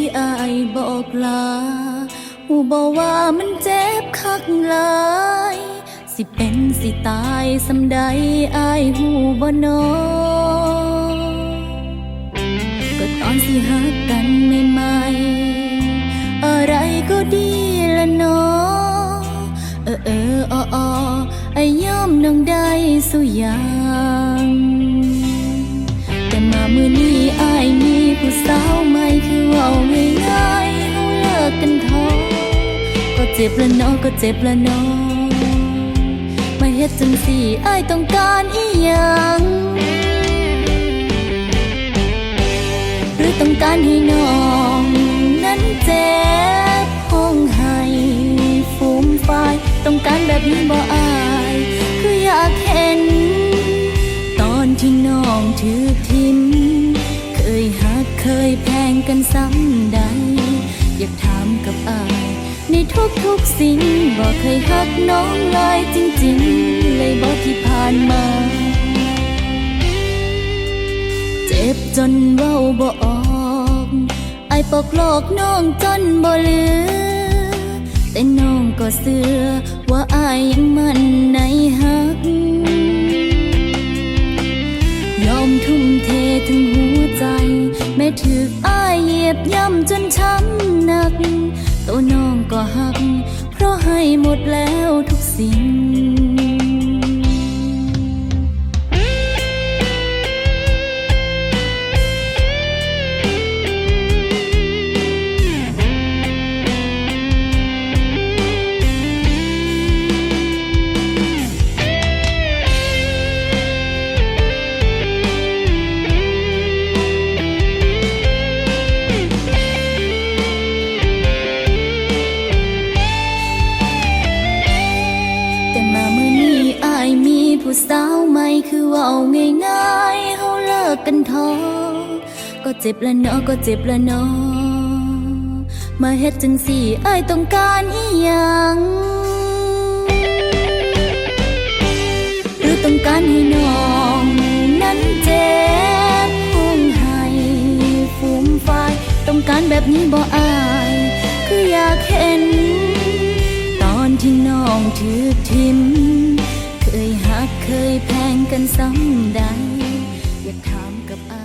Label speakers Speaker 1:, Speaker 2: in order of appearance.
Speaker 1: ที่อายบอกลาหูบอกว่ามันเจ็บคักหลาย สิเป็นสิตายสำใดอายหูบ่นอก็ตอนสิหักกันใหม่ๆอะไรก็ดีละนอเออเอออออายอมน้องได้สุยา จ็บละเนาะก็เจ็บละเนาะมาเฮ็ดจังสี่อายต้องการอีหยังหรือต้องการให้น้องนั้นเจ็บห้องให้ฟูมฟายต้องการแบบนี้บ่อาย คืออยากเห็น ตอนที่น้องถือทิมเคยหักเคยแพงกันซ้ำใด ทุกทุกสิ่งบอกเคยหักน้องเลยจริงๆ เลยบอกที่ผ่านมา เจ็บจนเว้าบ่ออกไอปอกโลกน้องจนบ่เหลือ แต่น้องก็เสือว่าอายยังมันในหัก ยอมทุ่มเทถึงหัวใจ แม้ถึกอายเหยียบย่ำจนช้ำ ห้หมดแล้วทุกสิ่ง ผู้สาวใหม่คือว่าง่ายๆเฮาเลิกกันท้อก็เจ็บละเนาะก็เจ็บละเนาะมาเฮ็ดจังสี่อายต้องการอีหยังหรือต้องการให้น้องนั้นเจ็บห้องให้ฟูมฟายต้องการแบบนี้บ่อาย คืออยากเห็น ตอนที่น้องถือทิม เคยแพงกันซ้ำใด อยากถามกับอา